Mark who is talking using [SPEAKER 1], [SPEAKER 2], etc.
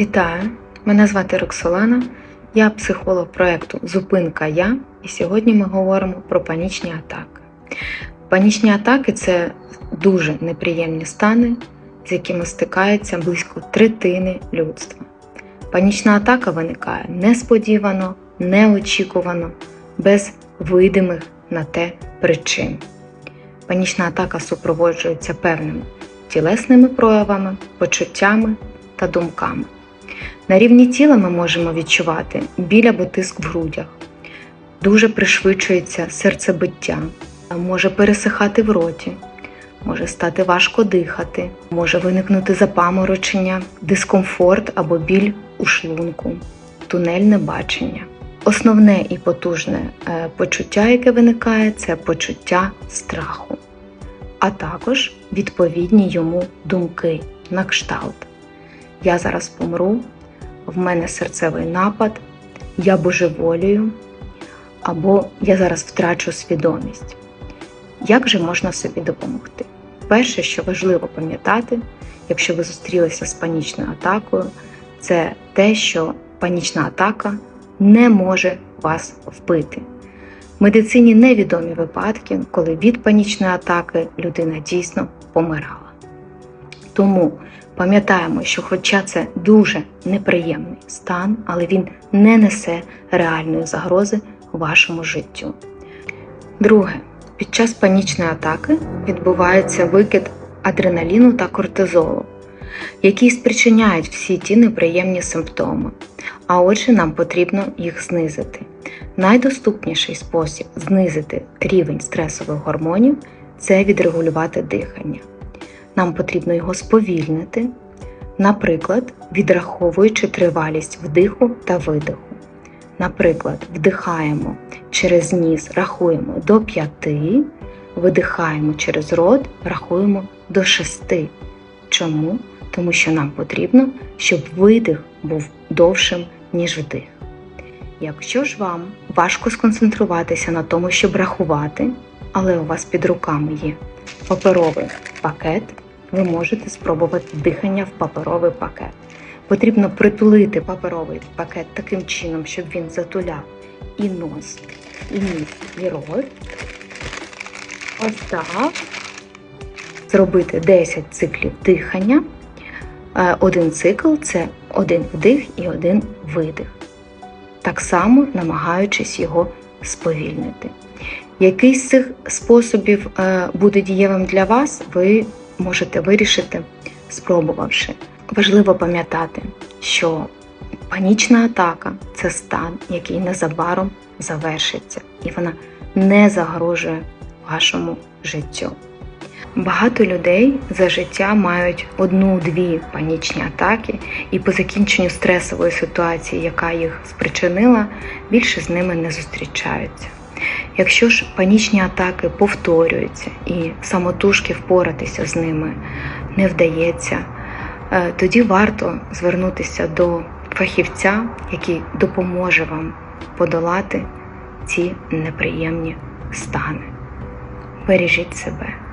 [SPEAKER 1] Вітаю! Мене звати Роксолана, я психолог проєкту Зупинка Я, і сьогодні ми говоримо про панічні атаки. Панічні атаки це дуже неприємні стани, з якими стикається близько третини людства. Панічна атака виникає несподівано, неочікувано, без видимих на те причин. Панічна атака супроводжується певними тілесними проявами, почуттями та думками. На рівні тіла ми можемо відчувати біль або тиск в грудях, дуже пришвидшується серцебиття, може пересихати в роті, може стати важко дихати, може виникнути запаморочення, дискомфорт або біль у шлунку, тунельне бачення. Основне і потужне е, почуття, яке виникає, це почуття страху, а також відповідні йому думки на кшталт. Я зараз помру, в мене серцевий напад, я божеволію, або я зараз втрачу свідомість. Як же можна собі допомогти? Перше, що важливо пам'ятати, якщо ви зустрілися з панічною атакою, це те, що панічна атака не може вас вбити. В медицині невідомі випадки, коли від панічної атаки людина дійсно помирала. Тому пам'ятаємо, що, хоча це дуже неприємний стан, але він не несе реальної загрози вашому життю. Друге, під час панічної атаки відбувається викид адреналіну та кортизолу, які спричиняють всі ті неприємні симптоми. А отже, нам потрібно їх знизити. Найдоступніший спосіб знизити рівень стресових гормонів це відрегулювати дихання. Нам потрібно його сповільнити, наприклад, відраховуючи тривалість вдиху та видиху. Наприклад, вдихаємо через ніс, рахуємо до 5, видихаємо через рот, рахуємо до 6. Чому? Тому що нам потрібно, щоб видих був довшим, ніж вдих. Якщо ж вам важко сконцентруватися на тому, щоб рахувати, але у вас під руками є паперовий пакет, ви можете спробувати дихання в паперовий пакет. Потрібно притулити паперовий пакет таким чином, щоб він затуляв і нос, і ніс, і рот. Ось так. Зробити 10 циклів дихання. Е, Один цикл це один вдих і один видих. Так само намагаючись його сповільнити. Який з цих способів е, буде дієвим для вас, ви можете вирішити, спробувавши. Важливо пам'ятати, що панічна атака це стан, який незабаром завершиться, і вона не загрожує вашому життю. Багато людей за життя мають одну-дві панічні атаки, і по закінченню стресової ситуації, яка їх спричинила, більше з ними не зустрічаються. Якщо ж панічні атаки повторюються і самотужки впоратися з ними не вдається, е, тоді варто звернутися до фахівця, який допоможе вам подолати ці неприємні стани. Бережіть себе.